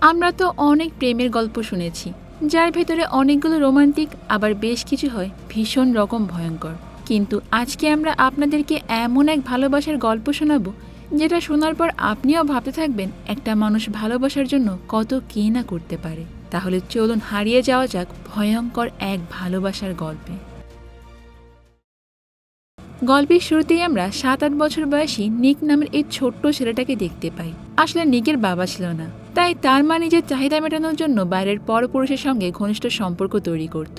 আমরা তো অনেক প্রেমের গল্প শুনেছি, যার ভেতরে অনেকগুলো রোমান্টিক, আবার বেশ কিছু হয় ভীষণ রকম ভয়ঙ্কর। কিন্তু আজকে আমরা আপনাদেরকে এমন এক ভালোবাসার গল্প শোনাবো, যেটা শোনার পর আপনিও ভাবতে থাকবেন, একটা মানুষ ভালোবাসার জন্য কত কী না করতে পারে। তাহলে চলুন হারিয়ে যাওয়া যাক ভয়ঙ্কর এক ভালোবাসার গল্পে। গল্পের শুরুতেই আমরা সাত আট বছর বয়সী নিক নামের এই ছোট্ট ছেলেটাকে দেখতে পাই। আসলে নিকের বাবা ছিল না। তাই তার মা নিজের চাহিদা মেটানোর জন্য বাইরের পরপুরুষের সঙ্গে ঘনিষ্ঠ সম্পর্ক তৈরি করত।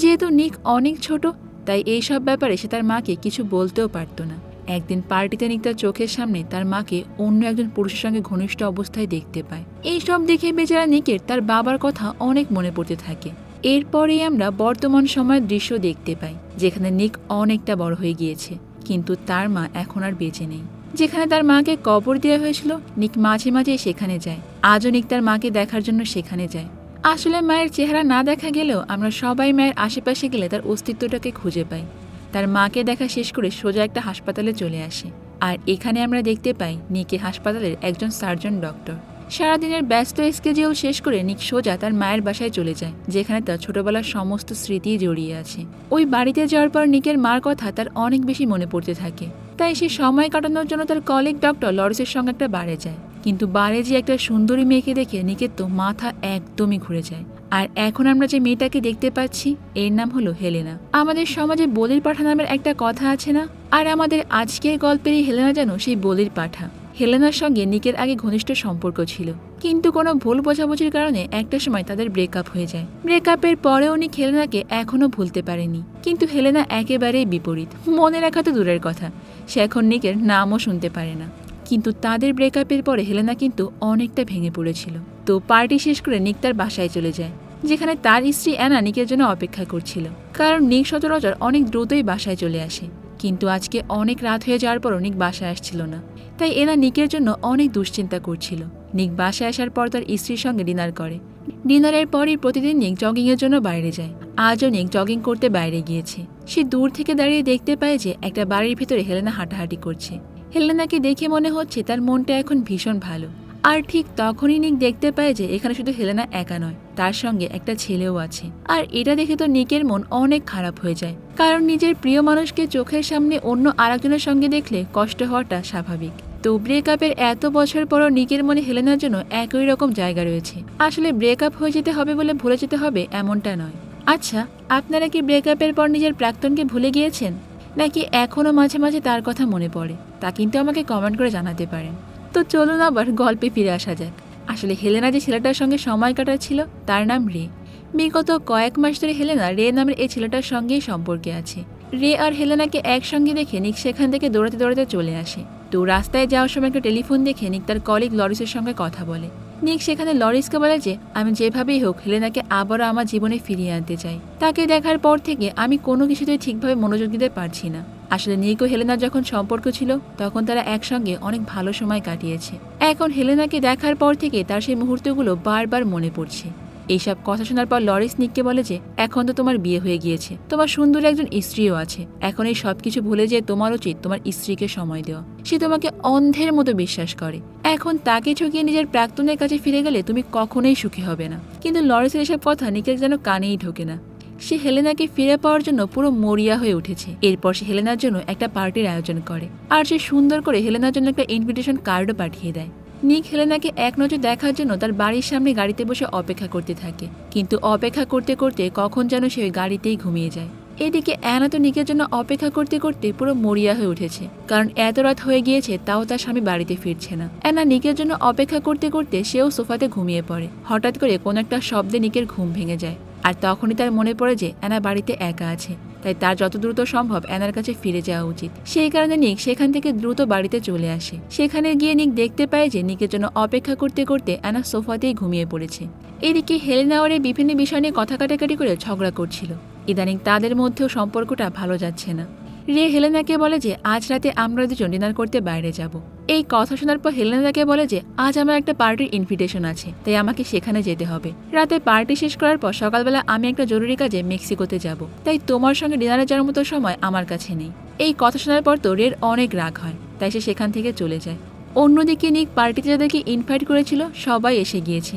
যেহেতু নিক অনেক ছোট, তাই এই সব ব্যাপারে সে তার মাকে কিছু বলতেও পারত না। একদিন পার্টিতে নিক তার চোখের সামনে তার মাকে অন্য একজন পুরুষের সঙ্গে ঘনিষ্ঠ অবস্থায় দেখতে পায়। এই সব দেখে বেচারা নিকের তার বাবার কথা অনেক মনে পড়তে থাকে। এরপরেই আমরা বর্তমান সময়ের দৃশ্য দেখতে পাই, যেখানে নিক অনেকটা বড় হয়ে গিয়েছে, কিন্তু তার মা এখন আর বেঁচে নেই। যেখানে তার মাকে কবর দেওয়া হয়েছিল, নিক মাঝে মাঝে সেখানে যায়। আজও নিক তার মাকে দেখার জন্য সেখানে যায়। আসলে মায়ের চেহারা না দেখা গেলেও আমরা সবাই মায়ের আশেপাশে গেলে তার অস্তিত্বটাকে খুঁজে পাই। তার মাকে দেখা শেষ করে সোজা একটা হাসপাতালে চলে আসে। আর এখানে আমরা দেখতে পাই নিকের হাসপাতালের একজন সার্জন ডক্টর। সারাদিনের ব্যস্ত স্কেজিউল শেষ করে নিক সোজা তার মায়ের বাসায় চলে যায়, যেখানে তার ছোটবেলার সমস্ত স্মৃতি জড়িয়ে আছে। ওই বাড়িতে যাওয়ার পর নিকের মার কথা তার অনেক বেশি মনে পড়তে থাকে। তাই সে সময় কাটানোর জন্য তার কলিগ ডক্টর লরেসের সঙ্গে একটা বারে যায়। কিন্তু বারে যে একটা সুন্দরী মেয়েকে দেখে নিকেত তো মাথা একদমই ঘুরে যায়। আর এখন আমরা যে মেয়েটাকে দেখতে পাচ্ছি, এর নাম হলো হেলেনা। আমাদের সমাজে বলির পাঠা নামের একটা কথা আছে না? আর আমাদের আজকের গল্পেরই হেলেনা যেন সেই বলির পাঠা। হেলেনার সঙ্গে নিকের আগে ঘনিষ্ঠ সম্পর্ক ছিল। কিন্তু কোনো ভুল বোঝাবুঝির কারণে একটা সময় তাদের ব্রেকআপ হয়ে যায়। ব্রেকআপের পরেও নিক হেলেনাকে এখনও ভুলতে পারেনি। কিন্তু হেলেনা একেবারেই বিপরীত। মনে রাখা তো দূরের কথা। সে এখন নিকের নামও শুনতে পারে না। কিন্তু তাদের ব্রেকআপের পরে হেলেনা কিন্তু অনেকটা ভেঙে পড়েছিল। তো পার্টি শেষ করে নিক তার বাসায় চলে যায়, যেখানে তার স্ত্রী অ্যানা নিকের জন্য অপেক্ষা করছিল। কারণ নিক সচরাচর অনেক দ্রুতই বাসায় চলে আসে। কিন্তু আজকে অনেক রাত হয়ে যাওয়ার পরও নিক বাসায় আসছিল না। তাই এনা নিকের জন্য অনেক দুশ্চিন্তা করছিল। নিক বাসায় আসার পর তার স্ত্রীর সঙ্গে ডিনার করে। ডিনারের পরই প্রতিদিন নিক জগিংয়ের জন্য বাইরে যায়। আজও নিক জগিং করতে বাইরে গিয়েছে। সে দূর থেকে দাঁড়িয়ে দেখতে পায় যে একটা বাড়ির ভিতরে হেলেনা হাঁটাহাঁটি করছে। হেলেনাকে দেখে মনে হচ্ছে তার মনটা এখন ভীষণ ভালো। আর ঠিক তখনই নিক দেখতে পায় যে এখানে শুধু হেলেনা একা নয়, তার সঙ্গে একটা ছেলেও আছে। আর এটা দেখে তো নিকের মন অনেক খারাপ হয়ে যায়। কারণ নিজের প্রিয় মানুষকে চোখের সামনে অন্য আরেকজনের সঙ্গে দেখলে কষ্ট হওয়াটা স্বাভাবিক। তো ব্রেকআপের এত বছর পরও নিকের মনে হেলেনার জন্য একই রকম জায়গা রয়েছে। আসলে ব্রেকআপ হয়ে যেতে হবে বলে ভুলে যেতে হবে এমনটা নয়। আচ্ছা আপনারা কি ব্রেকআপের পর নিজের প্রাক্তনকে ভুলে গিয়েছেন? নাকি এখনও মাঝে মাঝে তার কথা মনে পড়ে? তা কিন্তু আমাকে কমেন্ট করে জানাতে পারেন। তো চলুন আবার গল্পে ফিরে আসা যাক। আসলে হেলেনা যে ছেলেটার সঙ্গে সময় কাটাচ্ছিল, তার নাম রে। বিগত কয়েক মাস ধরে হেলেনা রে নামের এই ছেলেটার সঙ্গেই সম্পর্কে আছে। রে আর হেলেনাকে একসঙ্গে দেখে নিক সেখান থেকে দৌড়াতে দৌড়াতে চলে আসে। তো রাস্তায় যাওয়ার সময় একটা টেলিফোন দেখে নিক তার কলিগ লরিসের সঙ্গে কথা বলে। নিক সেখানে লরিসকে বলে যে, আমি যেভাবেই হোক হেলেনাকে আবারও আমার জীবনে ফিরিয়ে আনতে চাই। তাকে দেখার পর থেকে আমি কোনো কিছুতেই ঠিকভাবে মনোযোগ দিতে পারছি না। আসলে নিক ও হেলেনার যখন সম্পর্ক ছিল, তখন তারা একসঙ্গে অনেক ভালো সময় কাটিয়েছে। এখন হেলেনাকে দেখার পর থেকে তার সেই মুহূর্তগুলো বারবার মনে পড়ছে। এইসব কথা শোনার পর লরিস নিককে বলে যে, এখন তো তোমার বিয়ে হয়ে গিয়েছে। তোমার সুন্দর একজন স্ত্রীও আছে। এখন এই সব কিছু ভুলে যে তোমার উচিত তোমার স্ত্রীকে সময় দেওয়া। সে তোমাকে অন্ধের মতো বিশ্বাস করে। এখন তাকে ঠকিয়ে নিজের প্রাক্তনের কাছে ফিরে গেলে তুমি কখনোই সুখী হবে না। কিন্তু লরিসের এসব কথা নিকের যেন কানেই ঢোকে না। সে হেলেনাকে ফিরে পাওয়ার জন্য পুরো মরিয়া হয়ে উঠেছে। এরপর সে হেলেনার জন্য একটা পার্টির আয়োজন করে। আর সে সুন্দর করে হেলেনার জন্য একটা ইনভিটেশন কার্ডও পাঠিয়ে দেয়। নিক হেলেনাকে এক নজর দেখার জন্য তার বাড়ির সামনে গাড়িতে বসে অপেক্ষা করতে থাকে। কিন্তু অপেক্ষা করতে করতে কখন যেন সে গাড়িতেই ঘুমিয়ে যায়। এদিকে অ্যানা তো নিকের জন্য অপেক্ষা করতে করতে পুরো মরিয়া হয়ে উঠেছে। কারণ এত রাত হয়ে গিয়েছে, তাও তার স্বামী বাড়িতে ফিরছে না। অ্যানা নিকের জন্য অপেক্ষা করতে করতে সেও সোফাতে ঘুমিয়ে পড়ে। হঠাৎ করে কোনো একটা শব্দে নিকের ঘুম ভেঙে যায়। আর তখনই তার মনে পড়ে যে অ্যানা বাড়িতে একা আছে। তাই তার যত দ্রুত সম্ভব অ্যানার কাছে ফিরে যাওয়া উচিত। সেই কারণে নিক সেখান থেকে দ্রুত বাড়িতে চলে আসে। সেখানে গিয়ে নিক দেখতে পায় যে নিকের জন্য অপেক্ষা করতে করতে অ্যানা সোফাতেই ঘুমিয়ে পড়েছে। এদিকে হেলেনা ওরে বিভিন্ন বিষয় নিয়ে কথা কাটাকাটি করে ঝগড়া করছিল। ইদানিং তাদের মধ্যেও সম্পর্কটা ভালো যাচ্ছে না। রে হেলেনাকে বলে যে, আজ রাতে আমরা দুজন ডিনার করতে বাইরে যাব। এই কথা শোনার পর হেলেনাকে বলে যে, আজ আমার একটা পার্টির ইনভিটেশন আছে, তাই আমাকে সেখানে যেতে হবে। রাতে পার্টি শেষ করার পর সকালবেলা আমি একটা জরুরি কাজে মেক্সিকোতে যাব, তাই তোমার সঙ্গে ডিনারে যাওয়ার মতো সময় আমার কাছে নেই। এই কথা শোনার পর তো রের অনেক রাগ হয়, তাই সে সেখান থেকে চলে যায়। অন্যদিকে নিক পার্টিতে যাদেরকে ইনভাইট করেছিল, সবাই এসে গিয়েছে।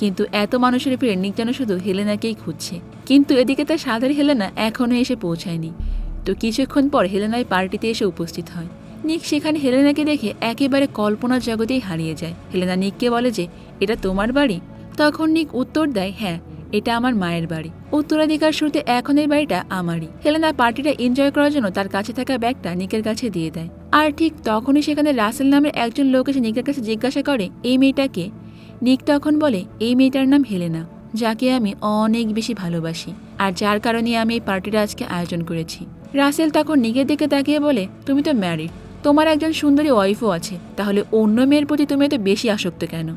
কিন্তু এত মানুষের ভিড়ে নিক যেন শুধু হেলেনাকেই খুঁজছে। কিন্তু এদিকে তার সাদের হেলেনা এখনও এসে পৌঁছায়নি। তো কিছুক্ষণ পর হেলেনায় পার্টিতে এসে উপস্থিত হয়। নিক সেখানে হেলেনাকে দেখে একেবারে কল্পনার জগতেই হারিয়ে যায়। হেলেনা নিককে বলে যে, এটা তোমার বাড়ি? তখন নিক উত্তর দেয় হ্যাঁ এটা আমার মায়ের বাড়ি। উত্তরাধিকার শুরুতে এখন এই বাড়িটা আমারই। হেলেনা পার্টিটা এনজয় করার জন্য তার কাছে থাকা ব্যাগটা নিকের কাছে দিয়ে দেয়। আর ঠিক তখনই সেখানে রাসেল নামের একজন লোক এসে নিকের কাছে জিজ্ঞাসা করে, এই মেয়েটাকে নিক তখন বলে, এই মেয়েটার নাম হেলেনা, যাকে আমি অনেক বেশি ভালোবাসি, আর যার কারণে আমি এই পার্টিটা আজকে আয়োজন করেছি। রাসেল তখন নিকের দিকে তাকিয়ে বলে, তুমি তো ম্যারিড তোমার একজন সুন্দরী ওয়াইফও আছে, তাহলে অন্য মেয়ের প্রতি তুমি এত বেশি আসক্ত কেন?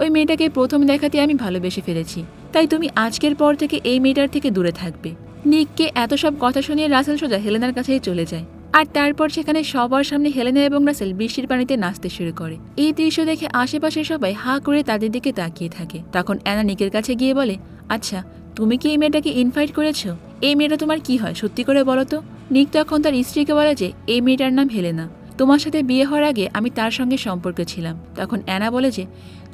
ওই মেয়েটাকে প্রথম দেখাতে আমি ভালোবেসে ফেলেছি, তাই তুমি আজকের পর থেকে এই মেয়েটার থেকে দূরে থাকবে। নিককে এত সব কথা শুনিয়ে রাসেল সোজা হেলেনার কাছেই চলে যায়, আর তারপর সেখানে সবার সামনে হেলেনা এবং রাসেল বৃষ্টির পানিতে নাচতে শুরু করে। এই দৃশ্য দেখে আশেপাশের সবাই হা করে তাদের দিকে তাকিয়ে থাকে। তখন অ্যানা নিকের কাছে গিয়ে বলে আচ্ছা তুমি কি এই মেয়েটাকে ইনভাইট করেছ? এই মেয়েটা তোমার কি হয়, সত্যি করে বলো তো? নিক তখন তার স্ত্রীকে বলে যে, এই মেয়েটার নাম হেলেনা। তোমার সাথে বিয়ে হওয়ার আগে আমি তার সঙ্গে সম্পর্কে ছিলাম। তখন অ্যানা বলে যে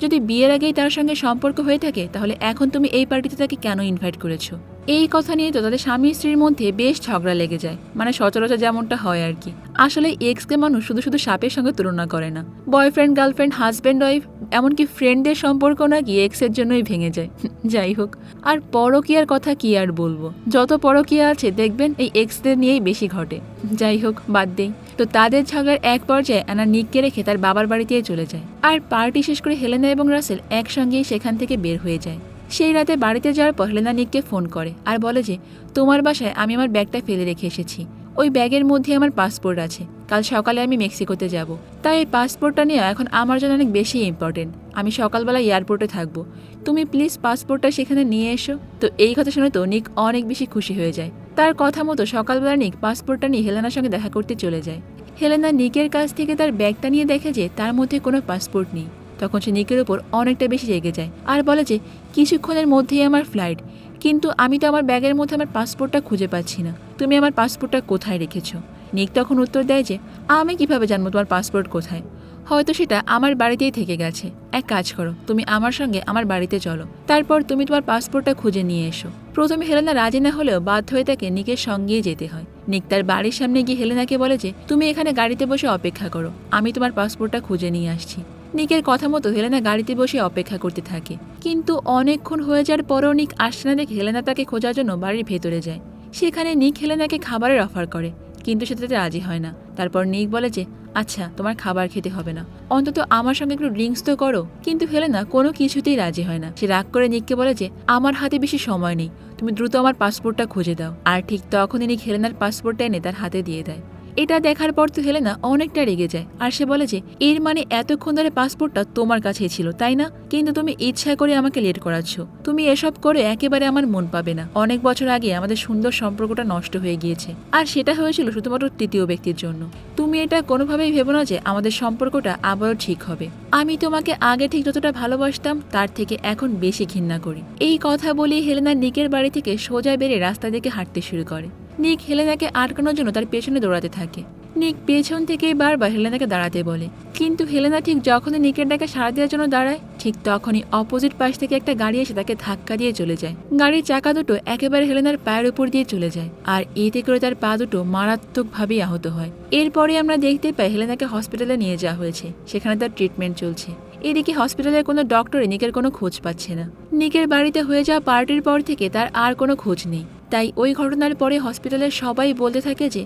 যদি বিয়ের আগেই তার সঙ্গে সম্পর্ক হয়ে থাকে, তাহলে এখন তুমি এই পার্টিতে তাকে কেন ইনভাইট করেছ? এই কথা নিয়ে তো তাদের স্বামী স্ত্রীর মধ্যে বেশ ঝগড়া লেগে যায়। মানে সচরাচর যেমনটা হয় আর কি। আসলে এক্সকে মানুষ শুধু শুধু সাপের সঙ্গে তুলনা করে না। বয়ফ্রেন্ড গার্লফ্রেন্ড হাজব্যান্ড ওয়াইফ এমনকি ফ্রেন্ডদের সম্পর্ক নাকি এক্সের জন্যই ভেঙে যায়। যাই হোক, আর পরকিয়ার কথা কি আর বলব? যত পরকিয়া আছে, দেখবেন এই এক্সদের নিয়েই বেশি ঘটে। যাই হোক, বাদ দেই। তো তাদের ঝগড়ার এক পর্যায়ে অ্যানা নিককে রেখে তার বাবার বাড়িতে চলে যায়। আর পার্টি শেষ করে হেলেনা এবং রাসেল একসঙ্গেই সেখান থেকে বের হয়ে যায়। সেই রাতে বাড়িতে যাওয়ার পর হেলেনা নিককে ফোন করে আর বলে যে, তোমার বাসায় আমি আমার ব্যাগটা ফেলে রেখে এসেছি। ওই ব্যাগের মধ্যে আমার পাসপোর্ট আছে। কাল সকালে আমি মেক্সিকোতে যাব। তাই এই পাসপোর্টটা নিয়ে এখন আমার জন্য অনেক বেশি ইম্পর্টেন্ট আমি সকালবেলা এয়ারপোর্টে থাকব। তুমি প্লিজ পাসপোর্টটা সেখানে নিয়ে এসো। তো এই কথা শুনে তো নিক অনেক বেশি খুশি হয়ে যায়। তার কথা মতো সকালবেলা নিক পাসপোর্টটা নিয়ে হেলেনার সঙ্গে দেখা করতে চলে যায়। হেলেনা নিকের কাছ থেকে তার ব্যাগটা নিয়ে দেখে যে তার মধ্যে কোনো পাসপোর্ট নেই। তখন সে নিকের উপর অনেকটা বেশি রেগে যায় আর বলে যে, কিছুক্ষণের মধ্যেই আমার ফ্লাইট কিন্তু আমি তো আমার ব্যাগের মধ্যে আমার পাসপোর্টটা খুঁজে পাচ্ছি না। তুমি আমার পাসপোর্টটা কোথায় রেখেছো? নিক তখন উত্তর দেয় যে, আমি কীভাবে জানব তোমার পাসপোর্ট কোথায়? হয়তো সেটা আমার বাড়িতেই থেকে গেছে। এক কাজ করো, তুমি আমার সঙ্গে আমার বাড়িতে চলো। তারপর তুমি তোমার পাসপোর্টটা খুঁজে নিয়ে এসো। প্রথমে হেলেনা রাজি না হলেও বাধ্য হয়ে তাকে নিকের সঙ্গেই যেতে হয়। নিক তার বাড়ির সামনে গিয়ে হেলেনাকে বলে যে, তুমি এখানে গাড়িতে বসে অপেক্ষা করো। আমি তোমার পাসপোর্টটা খুঁজে নিয়ে আসছি। নিকের কথা মতো হেলেনা গাড়িতে বসে অপেক্ষা করতে থাকে। কিন্তু অনেকক্ষণ হয়ে যাওয়ার পরও নিক আসছে না দেখে হেলেনা তাকে খোঁজার জন্য বাড়ির ভেতরে যায়। সেখানে নিক হেলেনাকে খাবারের অফার করে, কিন্তু সেটাতে রাজি হয় না। তারপর নিক বলে যে আচ্ছা তোমার খাবার খেতে হবে না। অন্তত আমার সঙ্গে একটু ড্রিঙ্কস তো করো। কিন্তু হেলেনা কোনো কিছুতেই রাজি হয় না। সে রাগ করে নিককে বলে যে, আমার হাতে বেশি সময় নেই। তুমি দ্রুত আমার পাসপোর্টটা খুঁজে দাও। আর ঠিক তখনই নিক হেলেনার পাসপোর্টটা এনে তার হাতে দিয়ে দেয়। এটা দেখার পর তো হেলেনা অনেকটা রেগে যায়। আর সে বলে যে, এর মানে এতক্ষণ ধরে পাসপোর্টটা তোমার কাছেই ছিল, তাই না? কিন্তু তুমি ইচ্ছা করে আমাকে লেট করাচ্ছ। তুমি এসব করে একেবারে আমার মন পাবে না। অনেক বছর আগে আমাদের সুন্দর সম্পর্কটা নষ্ট হয়ে গিয়েছে। আর সেটা হয়েছিল শুধুমাত্র তৃতীয় ব্যক্তির জন্য। তুমি এটা কোনোভাবেই ভেবো না যে আমাদের সম্পর্কটা আবারও ঠিক হবে। আমি তোমাকে আগে ঠিক যতটা ভালোবাসতাম, তার থেকে এখন বেশি ঘৃণা করি। এই কথা বলে হেলেনা নিকের বাড়ি থেকে সোজা বেড়ে রাস্তা দিকে হাঁটতে শুরু করে। নিক হেলেনাকে আটকানোর জন্য তার পেছনে দৌড়াতে থাকে। নিক পেছন থেকে বারবার হেলেনাকে দাঁড়াতে বলে। কিন্তু হেলেনা ঠিক যখনই নিকের ডাকে সাড়া দেওয়ার জন্য দাঁড়ায়, ঠিক তখনই অপোজিট পাশ থেকে একটা গাড়ি এসে তাকে ধাক্কা দিয়ে চলে যায়। গাড়ির চাকা দুটো একেবারে হেলেনার পায়ের উপর দিয়ে চলে যায় আর এতে করে তার পা দুটো মারাত্মকভাবেই আহত হয়। এরপরে আমরা দেখতে পাই হেলেনাকে হসপিটালে নিয়ে যাওয়া হয়েছে। সেখানে তার ট্রিটমেন্ট চলছে। এদিকে হসপিটালের কোনো ডক্টরে নিকের কোনো খোঁজ পাচ্ছে না। নিকের বাড়িতে হয়ে যাওয়া পার্টির পর থেকে তার আর কোনো খোঁজ নেই। তাই ওই ঘটনার পরে হসপিটালের সবাই বলতে থাকে যে,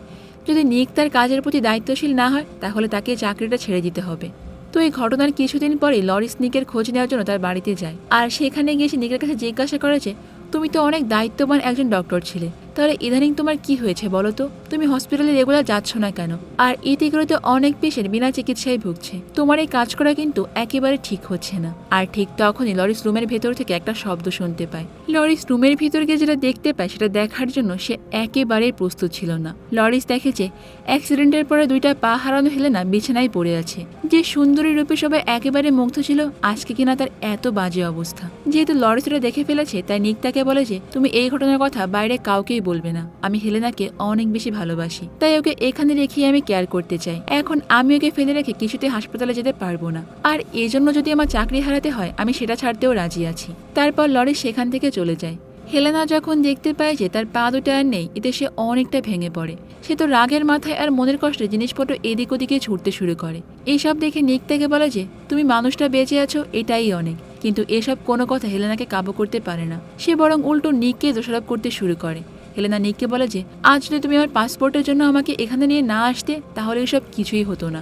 যদি নিক তার কাজের প্রতি দায়িত্বশীল না হয়, তাহলে তাকে চাকরিটা ছেড়ে দিতে হবে। তো এই ঘটনার কিছুদিন পরে লরিস নিকের খোঁজ নেওয়ার জন্য তার বাড়িতে যায়। আর সেখানে গিয়ে সে নিকের কাছে জিজ্ঞাসা করে যে, তুমি তো অনেক দায়িত্ববান একজন ডক্টর ছিলে। তাহলে ইদানিং তোমার কি হয়েছে বলো তো? তুমি হসপিটালে রেগুলার যাচ্ছ না কেন? আর এতে করে অনেক পেশেন্ট বিনা চিকিৎসায় ভুগছে। তোমার এই কাজ করা কিন্তু একেবারে ঠিক হচ্ছে না। আর ঠিক তখনই লরিস রুমের ভেতর থেকে একটা শব্দ শুনতে পায়। লরিস রুমের ভিতর গিয়ে যেটা দেখতে পায়, সেটা দেখার জন্য সে একেবারে প্রস্তুত ছিল না। লরিস দেখে যে অ্যাক্সিডেন্টের পরে দুইটা পা হারানো হেলেনা বিছানায় পড়ে আছে। যে সুন্দরী রূপে সবাই একেবারে মুগ্ধ ছিল, আজকে কিনা তার এত বাজে অবস্থা। যেহেতু লরিস এটা দেখে ফেলেছে, তাই নিক তাকে বলে যে, তুমি এই ঘটনার কথা বাইরে কাউকেই বলবে না। আমি হেলেনাকে অনেক বেশি ভালোবাসি। তাই ওকে এখানে রেখে আমি কেয়ার করতে চাই। এখন আমি ওকে ফেলে রেখে কিছুতে হাসপাতালে যেতে পারব না। আর এজন্য যদি আমার চাকরি হারাতে হয়, আমি সেটা ছাড়তেও রাজি আছি। তারপর লরি সেখান থেকে চলে যায়। হেলেনা যখন দেখতে পায় যে তার পা দুটো আর নেই, এতে সে অনেকটা ভেঙে পড়ে। সে তো রাগের মাথায় আর মনের কষ্টে জিনিসপত্র এদিক ওদিকে ছুটতে শুরু করে। এইসব দেখে নিক তাকে বলে যে, তুমি মানুষটা বেঁচে আছো, এটাই অনেক। কিন্তু এসব কোনো কথা হেলেনাকে কাবু করতে পারে না। সে বরং উল্টো নিককে দোষারোপ করতে শুরু করে। হেলেনা নিককে বলে যে, আজ যদি তুমি আমার পাসপোর্টের জন্য আমাকে এখানে নিয়ে না আসতে, তাহলে এসব কিছুই হতো না।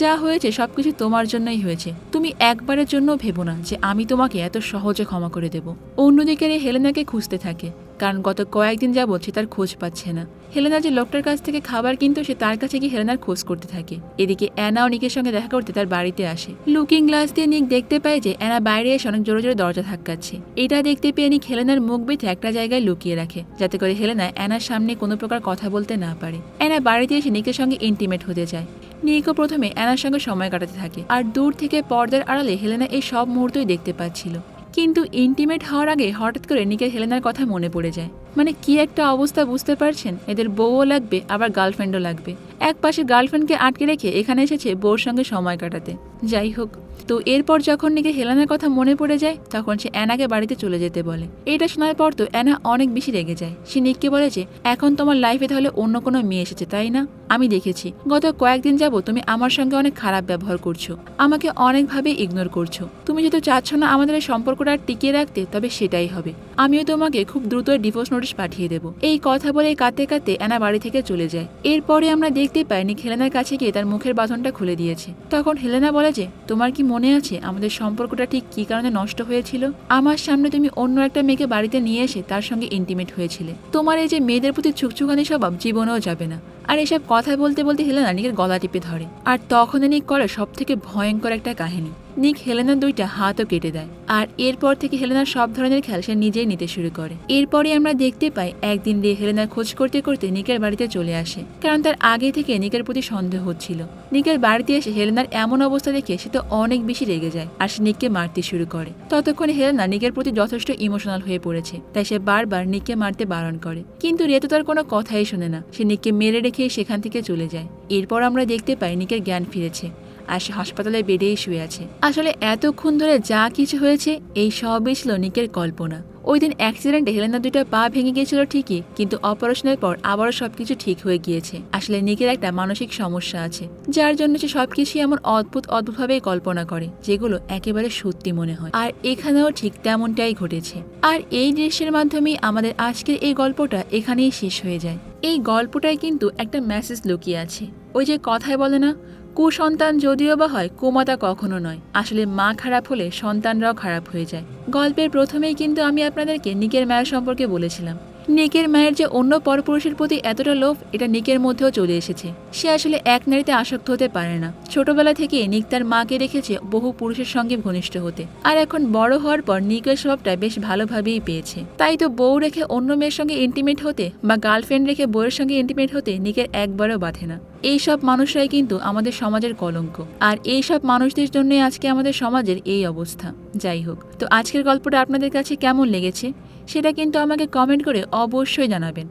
যা হয়েছে সবকিছু তোমার জন্যই হয়েছে। তুমি একবারের জন্য ভেবো না যে আমি তোমাকে এত সহজে ক্ষমা করে দেব। অন্যদিকে হেলেনাকে খুঁজতে থাকে, কারণ গত কয়েকদিন যাবৎ সে তার খোঁজ পাচ্ছে না। হেলেনা যে লোকটার কাছ থেকে খাবার কিনতো, সে তার কাছে গিয়ে হেলেনার খোঁজ করতে থাকে। এদিকে অ্যানা ও নিকের সঙ্গে দেখা করতে তার বাড়িতে আসে। লুকিং গ্লাস দিয়ে নিক দেখতে পায় যে অ্যানা বাইরে এসে অনেক জোরে জোরে দরজা ধাক্কাচ্ছে। এটা দেখতে পেয়ে নিক হেলেনার মুখ বেঁধে একটা জায়গায় লুকিয়ে রাখে, যাতে করে হেলেনা অ্যানার সামনে কোনো প্রকার কথা বলতে না পারে। অ্যানা বাড়িতে এসে নিকের সঙ্গে ইন্টিমেট হতে যায়। নিকও প্রথমে অ্যানার সঙ্গে সময় কাটাতে থাকে, আর দূর থেকে পর্দার আড়ালে হেলেনা এই সব মুহূর্তই দেখতে পাচ্ছিল। কিন্তু ইন্টিমেট হওয়ার আগে হঠাৎ করে নিকের হেলেনার কথা মনে পড়ে যায়। মানে কি একটা অবস্থা বুঝতে পারছেন? এদের বউও লাগবে, আবার গার্লফ্রেন্ডও লাগবে। এক পাশে গার্লফ্রেন্ডকে আটকে রেখে এখানে এসেছে বউর সঙ্গে সময় কাটাতে। যাই হোক, তো এরপর যখন নিকে হেলানার কথা মনে পড়ে যায়, তখন সে অ্যানাকে বাড়িতে চলে যেতে বলে। এটা শোনার পর তো অ্যানা অনেক বেশি রেগে যায়। সে নিককে বলে যে, এখন তোমার লাইফে তাহলে অন্য কোনো মেয়ে এসেছে, তাই না? আমি দেখেছি। গত কয়েকদিন যাব তুমি আমার সঙ্গে অনেক খারাপ ব্যবহার করছ। আমাকে অনেকভাবে ইগনোর করছ। তুমি যেহেতু চাচ্ছ না আমাদের এই সম্পর্কটা টিকিয়ে রাখতে, তবে সেটাই হবে। আমিও তোমাকে খুব দ্রুত ডিভোর্স নোটিশ পাঠিয়ে দেবো। এই কথা বলে কাঁদতে কাঁদতে অ্যানা বাড়ি থেকে চলে যায়। এরপরে আমরা দেখতে পাই নিক হেলেনার কাছে গিয়ে তার মুখের বাঁধনটা খুলে দিয়েছে। তখন হেলেনা বলে যে, তোমার কি মনে আছে আমাদের সম্পর্কটা ঠিক কি কারণে নষ্ট হয়েছিল? আমার সামনে তুমি অন্য একটা মেয়েকে বাড়িতে নিয়ে এসে তার সঙ্গে ইন্টিমেট হয়েছিলে। তোমার এই যে মেয়েদের প্রতি ছুকছুকানি স্বভাব জীবনেও যাবে না। আর এসব কথা বলতে বলতে হেলেনা নিকের গলা টিপে ধরে। আর তখন নিক করে সব থেকে ভয়ঙ্কর একটা কাহিনী। নিক হেলেনার দুইটা হাতও কেটে দেয়, আর এরপর থেকে হেলেনার সব ধরনের খেয়াল সে নিজেই নিতে শুরু করে। এরপরে আমরা দেখতে পাই একদিন দিয়ে হেলেনার খোঁজ করতে করতে নিকের বাড়িতে চলে আসে, কারণ তার আগে থেকে নিকের প্রতি সন্দেহ হচ্ছিল। নিকের বাড়িতে এসে হেলেনার এমন অবস্থা দেখে সে তো অনেক বেশি রেগে যায়, আর সে নিককে মারতে শুরু করে। ততক্ষণে হেলেনা নিকের প্রতি যথেষ্ট ইমোশনাল হয়ে পড়েছে, তাই সে বারবার নিককে মারতে বারণ করে। কিন্তু রেতু তার কোনো কথাই শোনে না, সে নিককে মেরে রেখে সেখান থেকে চলে যায়। এরপর আমরা দেখতে পাই নিকের জ্ঞান ফিরেছে। আর সে হাসপাতালে বেডেই শুয়ে আছে। আসলে এতক্ষণ ধরে যা কিছু হয়েছে, এই সবই ছিল নিকের কল্পনা। ওই দিন অ্যাক্সিডেন্টে হেলেনার দুটো পা ভেঙে গিয়েছিল ঠিকই, কিন্তু অপারেশনের পর আবারও সবকিছু ঠিক হয়ে গিয়েছে। আসলে নিকের একটা মানসিক সমস্যা আছে, যার জন্য সে সবকিছুই এমন অদ্ভুত, অদ্ভুতভাবেই কল্পনা করে, যেগুলো একেবারে সত্যি মনে হয়। আর এখানেও ঠিক তেমনটাই ঘটেছে। আর এই দৃশ্যের মাধ্যমেই আমাদের আজকের এই গল্পটা এখানেই শেষ হয়ে যায়। এই গল্পটায় কিন্তু একটা মেসেজ লুকিয়ে আছে। ওই যে কথায় বলে না কুসন্তান যদিও বা হয়, কুমাতা কখনো নয়। আসলে মা খারাপ হলে সন্তানরাও খারাপ হয়ে যায়। গল্পের প্রথমেই কিন্তু আমি আপনাদেরকে নিকের মায়ের সম্পর্কে বলেছিলাম। নিকের মায়ের যে অন্য পরপুরুষের প্রতি এতটা লোভ, এটা নিকের মধ্যেও চলে এসেছে। সে আসলে এক নারীতে আসক্ত হতে পারে না। ছোটবেলা থেকে নিক তার মাকে রেখেছে বহু পুরুষের সঙ্গে ঘনিষ্ঠ হতে। আর এখন বড় হওয়ার পর নিকের স্বভাবটা বেশ ভালোভাবেই পেয়েছে। তাই তো বউ রেখে অন্য মেয়ের সঙ্গে ইন্টিমেট হতে বা গার্লফ্রেন্ড রেখে বউয়ের সঙ্গে ইন্টিমেট হতে নিকের একবারও বাধে না। এইসব মানুষরাই কিন্তু আমাদের সমাজের কলঙ্ক। আর এইসব মানুষদের জন্যই আজকে আমাদের সমাজের এই অবস্থা। যাই হোক, তো আজকের গল্পটা আপনাদের কাছে কেমন লেগেছে? সেটা কিন্তু আমাকে কমেন্ট করে অবশ্যই জানাবেন।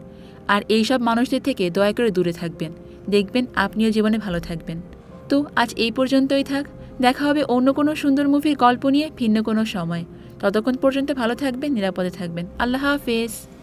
আর এই সব মানুষদের থেকে দয়া করে দূরে থাকবেন। দেখবেন আপনিও জীবনে ভালো থাকবেন। তো আজ এই পর্যন্তই থাক। দেখা হবে অন্য কোনো সুন্দর মুভির গল্প নিয়ে ভিন্ন কোনো সময়। ততক্ষণ পর্যন্ত ভালো থাকবেন, নিরাপদে থাকবেন। আল্লাহ হাফেজ।